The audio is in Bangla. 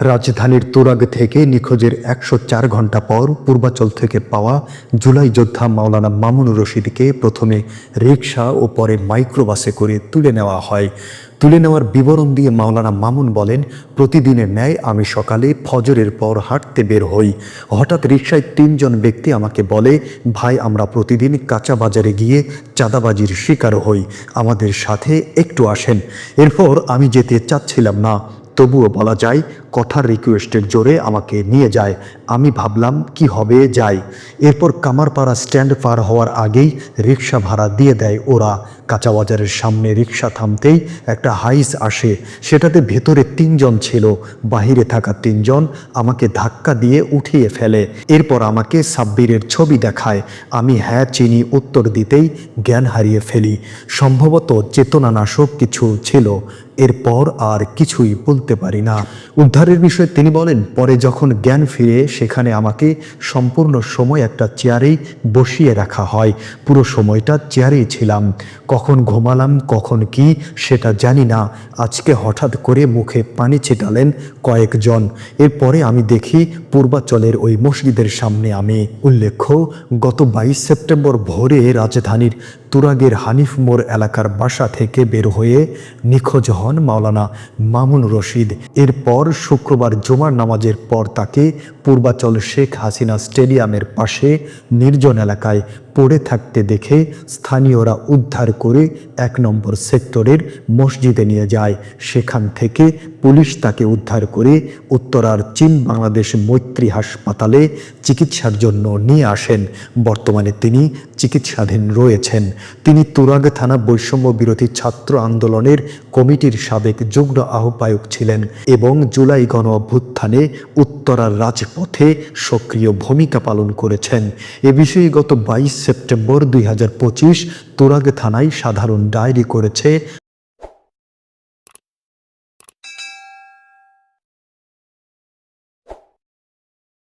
রাজধানীর তুরাগ থেকে নিখোঁজের একশো চার ঘণ্টা পর পূর্বাচল থেকে পাওয়া জুলাই যোদ্ধা মাওলানা মামুন রশিদকে প্রথমে রিকশা ও পরে মাইক্রোবাসে করে তুলে নেওয়া হয়। তুলে নেওয়ার বিবরণ দিয়ে মাওলানা মামুন বলেন, প্রতিদিনের ন্যায় আমি সকালে ফজরের পর হাঁটতে বের হই। হঠাৎ রিক্সায় তিনজন ব্যক্তি আমাকে বলে, ভাই, আমরা প্রতিদিন কাঁচা বাজারে গিয়ে চাঁদাবাজির শিকার হই। আমাদের সাথে একটু আসেন। এরপর আমি যেতে চাচ্ছিলাম না। তবুও বলা যায় কথার রিকোয়েস্টের জোরে আমাকে নিয়ে যায়। আমি ভাবলাম, কি হবে যাই এরপর কামারপাড়া স্ট্যান্ড পার হওয়ার আগেই রিক্সা ভাড়া দিয়ে দেয় ওরা। কাঁচা বাজারের সামনে রিক্সা থামতেই একটা হাইস আসে। সেটাতে ভেতরে তিনজন ছিল, বাহিরে থাকা তিনজন আমাকে ধাক্কা দিয়ে উঠিয়ে ফেলে। এরপর আমাকে সাব্বিরের ছবি দেখায়। আমি হ্যাঁ চিনি, উত্তর দিতেই জ্ঞান হারিয়ে ফেলি। সম্ভবত চেতনানাশক কিছু ছিল। এরপর আর কিছুই বলতে পারি না। উদ্ধারের বিষয়ে তিনি বলেন, পরে যখন জ্ঞান ফিরে সেখানে আমাকে সম্পূর্ণ সময় একটা চেয়ারেই বসিয়ে রাখা হয়। পুরো সময়টা চেয়ারেই ছিলাম। কখন ঘুমালাম, কখন কি, সেটা জানি না। আজকে হঠাৎ করে মুখে পানি ছিটালেন কয়েকজন। এরপরে আমি দেখি পূর্বাচলের ওই মসজিদের সামনে আমি। উল্লেখ্য, গত বাইশ সেপ্টেম্বর ভোরে রাজধানীর তুরাগের হানিফ মোড় এলাকার বাসা থেকে বের হয়ে নিখোঁজ হন মাওলানা মামুন রশিদ। এরপর শুক্রবার জুমার নামাজের পর তাকে পূর্বাচল শেখ হাসিনা স্টেডিয়ামের পাশে নির্জন এলাকায় পড়ে থাকতে দেখে স্থানীয়রা উদ্ধার করে এক নম্বর সেক্টরের মসজিদে নিয়ে যায়। সেখান থেকে পুলিশ তাকে উদ্ধার করে উত্তরার চীন বাংলাদেশ মৈত্রী হাসপাতালে চিকিৎসার জন্য নিয়ে আসেন। বর্তমানে তিনি চিকিৎসাধীন রয়েছেন। তিনি তুরাগ থানা বৈষম্য বিরোধী ছাত্র আন্দোলনের কমিটির সাবেক যুগ্ম আহ্বায়ক ছিলেন এবং জুলাই গণ অভ্যুত্থানে উত্তরার রাজপথে সক্রিয় ভূমিকা পালন করেছেন। এ বিষয়ে গত বাইশ সেপ্টেম্বর দুই হাজার পঁচিশ তুরাগ থানায় সাধারণ ডায়েরি করেছে